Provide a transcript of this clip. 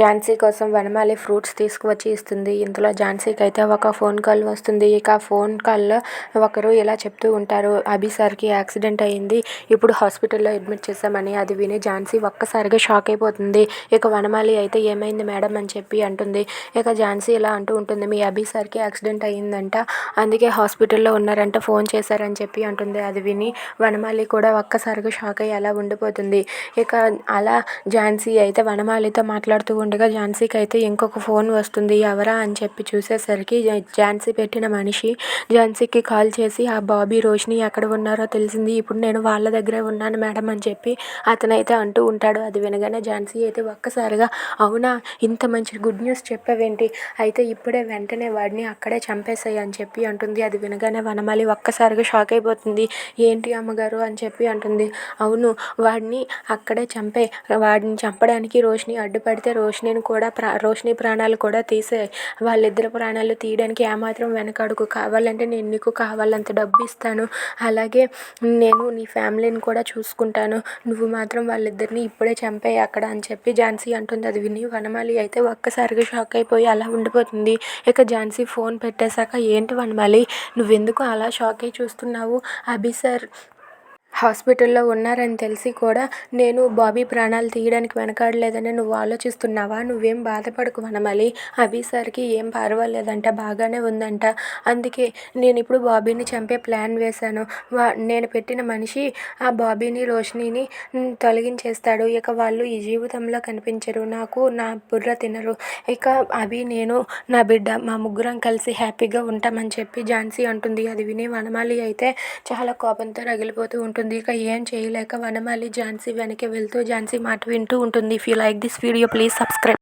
ఝాన్సీ కోసం వనమాలి ఫ్రూట్స్ తీసుకువచ్చి ఇస్తుంది. ఇంతలో ఝాన్సీకి అయితే ఒక ఫోన్ కాల్ వస్తుంది. ఇక ఫోన్ కాల్లో ఒకరు ఇలా చెప్తూ ఉంటారు. అభి సార్కి యాక్సిడెంట్ అయ్యింది ఇప్పుడు హాస్పిటల్లో అడ్మిట్ చేశామని అది విని ఝాన్సీ ఒక్కసారిగా షాక్ అయిపోతుంది. ఇక వనమాలి అయితే ఏమైంది మేడం అని చెప్పి అంటుంది. ఇక ఝాన్సీ ఇలా అంటూ ఉంటుంది. మీ అభి సార్కి యాక్సిడెంట్ అయ్యిందంట అందుకే హాస్పిటల్లో ఉన్నారంట ఫోన్ చేశారని చెప్పి అంటుంది. అది విని వనమాలి కూడా ఒక్కసారిగా షాక్ అయ్యి అలా ఉండిపోతుంది. ఇక అలా ఝాన్సీ అయితే వనమాలితో మాట్లాడుతూ ఉండగా ఝాన్సీకి అయితే ఇంకొక ఫోన్ వస్తుంది ఎవరా అని చెప్పి చూసేసరికి ఝాన్సీ పెట్టిన మనిషి ఝాన్సీకి కాల్ చేసి ఆ బాబీ రోషిని ఎక్కడ ఉన్నారో తెలిసింది ఇప్పుడు నేను వాళ్ళ దగ్గరే ఉన్నాను మేడం అని చెప్పి అతనైతే అంటూ ఉంటాడు. అది వినగానే ఝాన్సీ అయితే ఒక్కసారిగా అవునా ఇంత మంచి గుడ్ న్యూస్ చెప్పావేంటి? అయితే ఇప్పుడే వెంటనే వాడిని అక్కడే చంపేసాయి అని చెప్పి అంటుంది. అది వినగానే వనమాలి ఒక్కసారిగా షాక్ అయిపోతుంది. ఏంటి అమ్మగారు? అని చెప్పి అంటుంది. అవును వాడిని అక్కడే చంపే వాడిని చంపడానికి రోషిని అడ్డుపడితే రోషినిని కూడా ప్రా రోషిని ప్రాణాలు కూడా తీసే వాళ్ళిద్దరి ప్రాణాలు తీయడానికి ఏమాత్రం వెనకాడుకు కావాలంటే నేను నీకు కావాలంత డబ్బు ఇస్తాను అలాగే నేను నీ ఫ్యామిలీని కూడా చూసుకుంటాను. నువ్వు మాత్రం వాళ్ళిద్దరిని ఇప్పుడే చంపేయి అక్కడ అని చెప్పి ఝాన్సీ అంటుంది. అది విని వనమాలి అయితే ఒక్కసారిగా షాక్ అయిపోయి అలా ఉండిపోతుంది. ఇక ఝాన్సీ ఫోన్ పెట్టేశాక ఏంటి వనమాలి? నువ్వెందుకు అలా షాక్ అయి చూస్తున్నావు? అభి సార్ హాస్పిటల్లో ఉన్నారని తెలిసి కూడా నేను బాబీ ప్రాణాలు తీయడానికి వెనకాడలేదని నువ్వు ఆలోచిస్తున్నావా? నువ్వేం బాధపడకు వనమలి. అభి సార్కి ఏం పర్వాలేదంట బాగానే ఉందంట. అందుకే నేను ఇప్పుడు బాబీని చంపే ప్లాన్ వేశాను. వా నేను పెట్టిన మనిషి ఆ బాబీని రోషినిని తొలగించేస్తాడు. ఇక వాళ్ళు ఈ జీవితంలో కనిపించరు. నాకు నా బుర్ర తినరు. ఇక అభి నేను నా బిడ్డ మా ముగ్గురం కలిసి హ్యాపీగా ఉంటామని చెప్పి ఝాన్సీ అంటుంది. అది విని వనమాలి అయితే చాలా కోపంతో రగిలిపోతూ ఉంటుంది. ఇక ఏం చేయలేక వనమాలి ఝాన్సీ వెనక వెళ్తూ ఝాన్సీ మాట వింటూ ఉంటుంది. If you like this video please subscribe